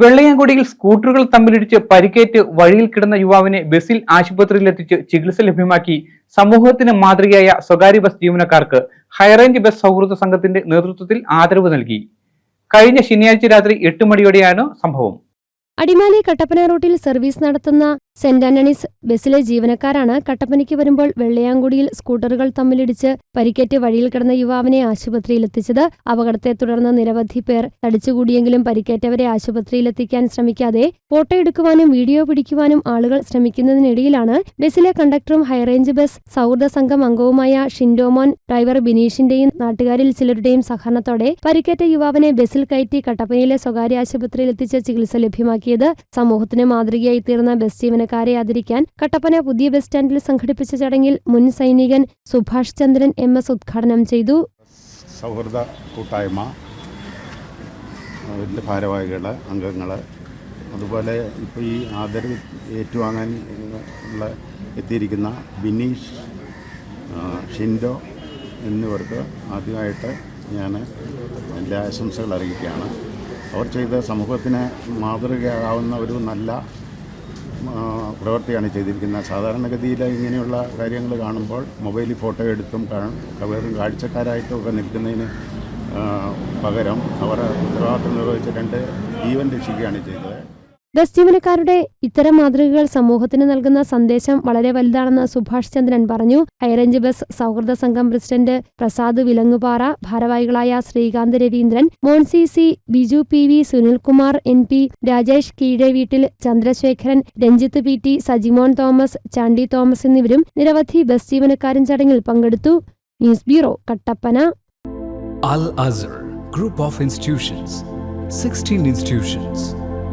വെള്ളയാങ്കുടിയിൽ സ്കൂട്ടറുകൾ തമ്മിലിടിച്ച് പരിക്കേറ്റ് വഴിയിൽ കിടന്ന യുവാവിനെ ബസിൽ ആശുപത്രിയിലെത്തിച്ച് ചികിത്സ ലഭ്യമാക്കി സമൂഹത്തിന് മാതൃകയായ സ്വകാര്യ ബസ് ജീവനക്കാർക്ക് ഹൈറേഞ്ച് ബസ് സൗഹൃദ സംഘത്തിന്റെ നേതൃത്വത്തിൽ ആദരവ് നൽകി. കഴിഞ്ഞ ശനിയാഴ്ച രാത്രി എട്ട് മണിയോടെയാണ് സംഭവം. അടിമാലി കട്ടപ്പന റൂട്ടിൽ സർവീസ് നടത്തുന്ന സെന്റ് ആന്റണീസ് ബസ്സിലെ ജീവനക്കാരാണ് കട്ടപ്പനയ്ക്ക് വരുമ്പോൾ വെള്ളയാങ്കുടിയിൽ സ്കൂട്ടറുകൾ തമ്മിലിടിച്ച് പരിക്കേറ്റ് വഴിയിൽ കിടന്ന യുവാവിനെ ആശുപത്രിയിലെത്തിച്ചത്. അപകടത്തെ തുടർന്ന് നിരവധി പേർ തടിച്ചുകൂടിയെങ്കിലും പരിക്കേറ്റവരെ ആശുപത്രിയിലെത്തിക്കാൻ ശ്രമിക്കാതെ ഫോട്ടോ എടുക്കുവാനും വീഡിയോ പിടിക്കുവാനും ആളുകൾ ശ്രമിക്കുന്നതിനിടയിലാണ്. ബസ്സിലെ കണ്ടക്ടറും ഹൈറേഞ്ച് ബസ് സൗഹൃദ സംഘം അംഗവുമായ ഷിൻഡോമോൻ ഡ്രൈവർ ബിനീഷിന്റെയും നാട്ടുകാരിൽ ചിലരുടെയും സഹകരണത്തോടെ പരിക്കേറ്റ യുവാവിനെ ബസ്സിൽ കയറ്റി കട്ടപ്പനയിലെ സ്വകാര്യ ആശുപത്രിയിലെത്തിച്ച് ചികിത്സ ലഭ്യമാക്കിയത് സമൂഹത്തിന് മാതൃകയായി തീർന്ന ബസ് ജീവനക്കാരെ ആദരിക്കാൻ കട്ടപ്പന പുതിയ ബസ് സ്റ്റാൻഡിൽ സംഘടിപ്പിച്ച ചടങ്ങിൽ മുൻ സൈനികൻ സുഭാഷ് ചന്ദ്രൻ എം എസ് ഉദ്ഘാടനം ചെയ്തു. സൗഹൃദ കൂട്ടായ്മ അതിന്റെ അംഗങ്ങൾ അതുപോലെ ഇപ്പോൾ ഈ ആദരവ് ഏറ്റുവാങ്ങാൻ ഉള്ള എത്തിയിരിക്കുന്ന ബിനീഷ് ഷിൻഡോ എന്നിവർക്ക് ആദ്യമായിട്ട് ഞാൻ എന്റെ ആശംസകൾ അറിയിക്കുകയാണ്. അവർ ചെയ്ത സമൂഹത്തിന് മാതൃകയാകാവുന്ന ഒരു നല്ല പ്രവൃത്തിയാണ് ചെയ്തിരിക്കുന്നത്. സാധാരണഗതിയിൽ ഇങ്ങനെയുള്ള കാര്യങ്ങൾ കാണുമ്പോൾ മൊബൈലിൽ ഫോട്ടോ എടുത്തും വെറും കാഴ്ചക്കാരായിട്ടും ഒക്കെ നിൽക്കുന്നതിന് പകരം അവർ ഉത്തരവാദിത്വം നിർവഹിച്ച് രണ്ട് ജീവൻ രക്ഷിക്കുകയാണ് ചെയ്തത്. ബസ് ജീവനക്കാരുടെ ഇത്തരം മാതൃകകൾ സമൂഹത്തിന് നൽകുന്ന സന്ദേശം വളരെ വലുതാണെന്ന് സുഭാഷ് ചന്ദ്രൻ പറഞ്ഞു. ഹൈറേഞ്ച് ബസ് സൗഹൃദ സംഘം പ്രസിഡന്റ് പ്രസാദ് വിലങ്ങുപാറ ഭാരവാഹികളായ Sreekanth Raveendran Moncy C Biju P V Sunilkumar N P Rajesh കീഴെ വീട്ടിൽ Chandrasekharan Ranjith P T Sajimon Thomas Chandy Thomas എന്നിവരും നിരവധി ബസ് ജീവനക്കാരും ചടങ്ങിൽ പങ്കെടുത്തു. News bureau Kattappana. Al Azhar group of institutions 16 institutions,